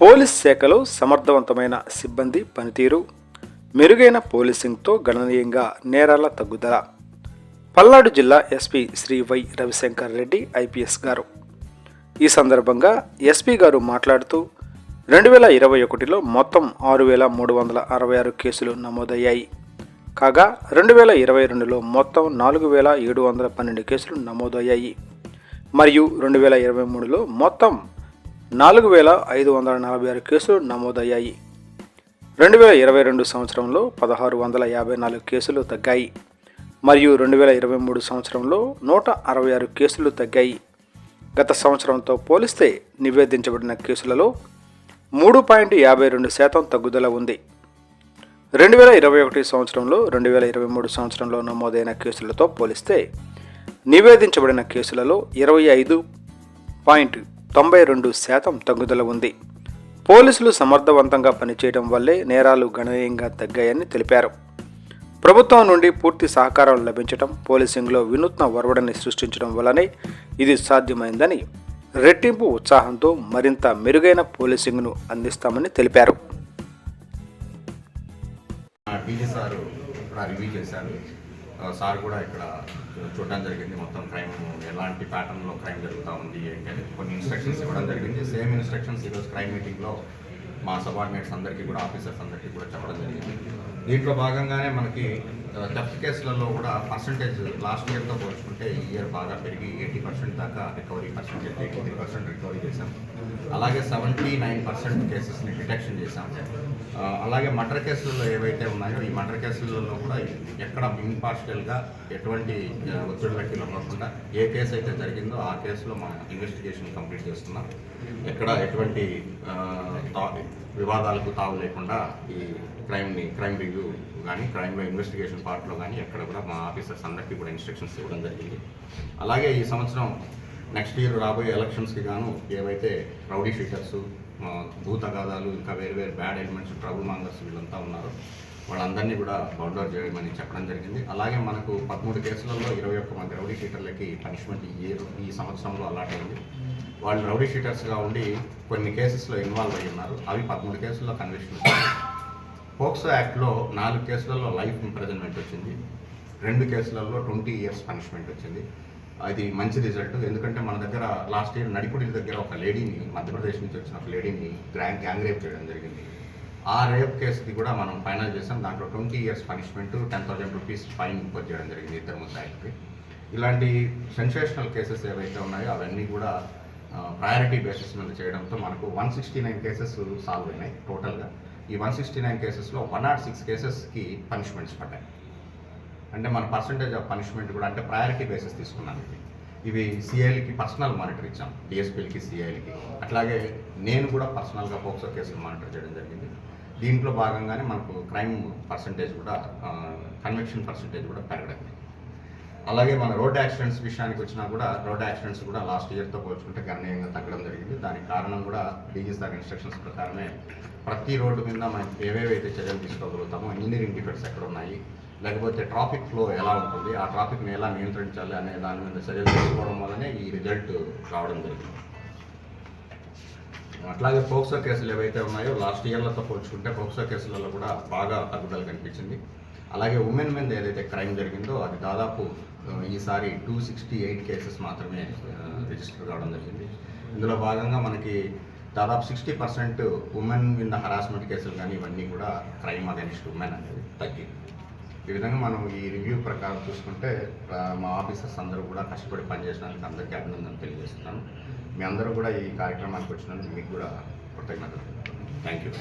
Police శాఖలో సమర్థవంతమైన సిబ్బంది పనితీరు మెరుగైన పోలీసింగ్తో గణనీయంగా నేరాల తగ్గుదల. పల్నాడు జిల్లా SP Shri Y Ravishankar Reddy IPS గారు. ఈ సందర్భంగా ఎస్పీ గారు మాట్లాడుతూ రెండు వేల ఇరవై ఒకటిలో మొత్తం ఆరు వేల మూడు వందల అరవై ఆరు కేసులు నమోదయ్యాయి. కాగా రెండు వేల ఇరవై రెండులో మొత్తం నాలుగు వేల ఏడు వందల పన్నెండు కేసులు నమోదయ్యాయి. మరియు రెండు వేల ఇరవై మూడులో మొత్తం నాలుగు వేల ఐదు వందల నలభై ఆరు కేసులు నమోదయ్యాయి. రెండు వేల ఇరవై రెండు సంవత్సరంలో పదహారు వందల యాభై నాలుగు కేసులు తగ్గాయి. మరియు రెండు వేల ఇరవై మూడు సంవత్సరంలో నూట అరవై ఆరు కేసులు తగ్గాయి. గత సంవత్సరంతో పోలిస్తే నివేదించబడిన కేసులలో మూడు పాయింట్ యాభై రెండు శాతం తగ్గుదల ఉంది. రెండు వేల ఇరవై ఒకటి సంవత్సరంలో రెండు వేల ఇరవై మూడు సంవత్సరంలో నమోదైన కేసులతో పోలిస్తే నివేదించబడిన కేసులలో ఇరవై ఐదు పాయింట్ తొంభై రెండు శాతం తగ్గుదల ఉంది. పోలీసులు సమర్థవంతంగా పనిచేయడం వల్లే నేరాలు గణనీయంగా తగ్గాయని తెలిపారు. ప్రభుత్వం నుండి పూర్తి సహకారం లభించడం పోలీసింగ్లో వినూత్న ఒరవడిని సృష్టించడం వల్లనే ఇది సాధ్యమైందని రెట్టింపు ఉత్సాహంతో మరింత మెరుగైన పోలీసింగ్ను అందిస్తామని తెలిపారు. సార్ రివ్యూ చేశారు. సార్ కూడా ఇక్కడ చూడడం జరిగింది. మొత్తం క్రైమ్ ఎలాంటి ప్యాటర్న్లో క్రైమ్ జరుగుతూ ఉంది ఏంటి అని కొన్ని ఇన్స్ట్రక్షన్స్ ఇవ్వడం జరిగింది. సేమ్ ఇన్స్ట్రక్షన్స్ ఈరోజు క్రైమ్ మీటింగ్లో మా సబార్డినేట్స్ అందరికీ కూడా ఆఫీసర్స్ అందరికీ కూడా చెప్పడం జరిగింది. దీంట్లో భాగంగానే మనకి టెఫ్ట్ కేసులలో కూడా పర్సంటేజ్ లాస్ట్ ఇయర్తో పోల్చుకుంటే ఈ ఇయర్ బాగా పెరిగి ఎయిటీ పర్సెంట్ దాకా recovery percentage eighty three percent అలాగే సెవెంటీ నైన్ పర్సెంట్ కేసెస్ని డిటెక్షన్ చేశాం అలాగే మర్డర్ కేసుల్లో ఏవైతే ఉన్నాయో ఈ మర్డర్ కేసులలో కూడా ఎక్కడ ఇంపార్షియల్గా ఎటువంటి ఒత్తిడి వ్యక్తులు ఉండకుండా ఏ కేసు అయితే జరిగిందో ఆ కేసులో మనం ఇన్వెస్టిగేషన్ కంప్లీట్ చేస్తున్నాం. ఎక్కడ ఎటువంటి తా- వివాదాలకు తావు లేకుండా ఈ క్రైమ్ని క్రైమ్ రివ్యూ కానీ క్రైమ్ ఇన్వెస్టిగేషన్ పార్ట్లో కానీ ఎక్కడ కూడా మా ఆఫీసర్స్ అందరికీ కూడా ఇన్స్ట్రక్షన్స్ ఇవ్వడం జరిగింది. అలాగే ఈ సంవత్సరం నెక్స్ట్ ఇయర్ రాబోయే ఎలక్షన్స్కి గాను ఏవైతే రౌడీ షీటర్స్ భూతగాదాలు ఇంకా వేరు వేరు బ్యాడ్ ఎలిమెంట్స్ ట్రబుల్ మాంగర్స్ వీళ్ళంతా ఉన్నారు వాళ్ళందరినీ కూడా బౌండర్ చేయమని చెప్పడం జరిగింది. అలాగే మనకు పదమూడు కేసులలో ఇరవై ఒక్క మంది రౌడీ షీటర్లకి పనిష్మెంట్ ఈ ఇయర్ ఈ సంవత్సరంలో అలాట్ అయింది వాళ్ళు రౌడీ షీటర్స్గా ఉండి కొన్ని కేసెస్లో ఇన్వాల్వ్ అయి ఉన్నారు. అవి పదమూడు కేసుల్లో కన్విషన్ పోక్సో యాక్ట్లో నాలుగు కేసులలో లైఫ్ ఇంప్రెజన్మెంట్ వచ్చింది. రెండు కేసులలో ట్వంటీ ఇయర్స్ పనిష్మెంట్ వచ్చింది. అది మంచి రిజల్ట్ ఎందుకంటే మన దగ్గర లాస్ట్ ఇయర్ నడిపుడి దగ్గర ఒక లేడీని మధ్యప్రదేశ్ నుంచి వచ్చిన ఒక లేడీని గ్రాండ్ గ్యాంగ్ రేప్ చేయడం జరిగింది. ఆ రేప్ కేసుది కూడా మనం ఫైనల్ చేసాం. దాంట్లో twenty years punishment ten thousand rupees fine impose చేయడం జరిగింది ఇద్దరు ముద్దాయిలకి. ఇలాంటి సెన్సేషనల్ కేసెస్ ఏవైతే ఉన్నాయో అవన్నీ కూడా ప్రయారిటీ బేసిస్ మీద చేయడంతో మనకు one sixty nine cases solve అయినాయి టోటల్గా ఈ వన్ సిక్స్టీ నైన్ కేసెస్లో వన్ నాట్ సిక్స్ కేసెస్కి పనిష్మెంట్స్ పడ్డాయి. అంటే మన పర్సంటేజ్ ఆఫ్ పనిష్మెంట్ కూడా అంటే ప్రయారిటీ బేసిస్ తీసుకున్నాను ఇవి ఇవి సిఐలకి పర్సనల్ మానిటర్ ఇచ్చాం. డిఎస్పీలకి సిఐలకి అట్లాగే నేను కూడా పర్సనల్గా పోక్సో కేసులు మానిటర్ చేయడం జరిగింది. దీంట్లో భాగంగానే మనకు క్రైమ్ పర్సంటేజ్ కూడా కన్విక్షన్ పర్సంటేజ్ కూడా పెరగడం అలాగే మన రోడ్ యాక్సిడెంట్స్ విషయానికి వచ్చినా కూడా రోడ్ యాక్సిడెంట్స్ కూడా లాస్ట్ ఇయర్తో పోల్చుకుంటే గణనీయంగా తగ్గడం జరిగింది. దానికి కారణం కూడా డీజీ సార్ ఇన్స్ట్రక్షన్స్ ప్రకారమే ప్రతి రోడ్డు మీద మనం ఏవేవైతే చర్యలు తీసుకోగలుగుతామో ఇంజనీరింగ్ డిఫెక్ట్స్ ఎక్కడ ఉన్నాయి లేకపోతే ట్రాఫిక్ ఫ్లో ఎలా ఉంటుంది? ఆ ట్రాఫిక్ని ఎలా నియంత్రించాలి అనే దాని మీద చర్యలు తీసుకోవడం వల్లనే ఈ రిజల్ట్ రావడం జరిగింది. అట్లాగే పోక్సో కేసులు ఏవైతే ఉన్నాయో లాస్ట్ ఇయర్లతో పోల్చుకుంటే పోక్సో కేసులలో కూడా బాగా తగ్గుదల కనిపించింది. అలాగే ఉమెన్ మీద ఏదైతే క్రైమ్ జరిగిందో అది దాదాపు ఈసారి టూ సిక్స్టీ ఎయిట్ కేసెస్ మాత్రమే రిజిస్టర్ కావడం జరిగింది. ఇందులో భాగంగా మనకి దాదాపు సిక్స్టీ పర్సెంట్ ఉమెన్ మీద హరాస్మెంట్ కేసులు కానీ ఇవన్నీ కూడా క్రైమ్ అగెన్స్ట్ ఉమెన్ అనేది తగ్గింది. ఈ విధంగా మనం ఈ రివ్యూ ప్రకారం చూసుకుంటే మా ఆఫీసర్స్ అందరూ కూడా కష్టపడి పనిచేసినందుకు అందరికీ అభినందనలు తెలియజేస్తున్నాను. మీ అందరూ కూడా ఈ కార్యక్రమానికి వచ్చినందుకు మీకు కూడా కృతజ్ఞతలు థ్యాంక్ యూ.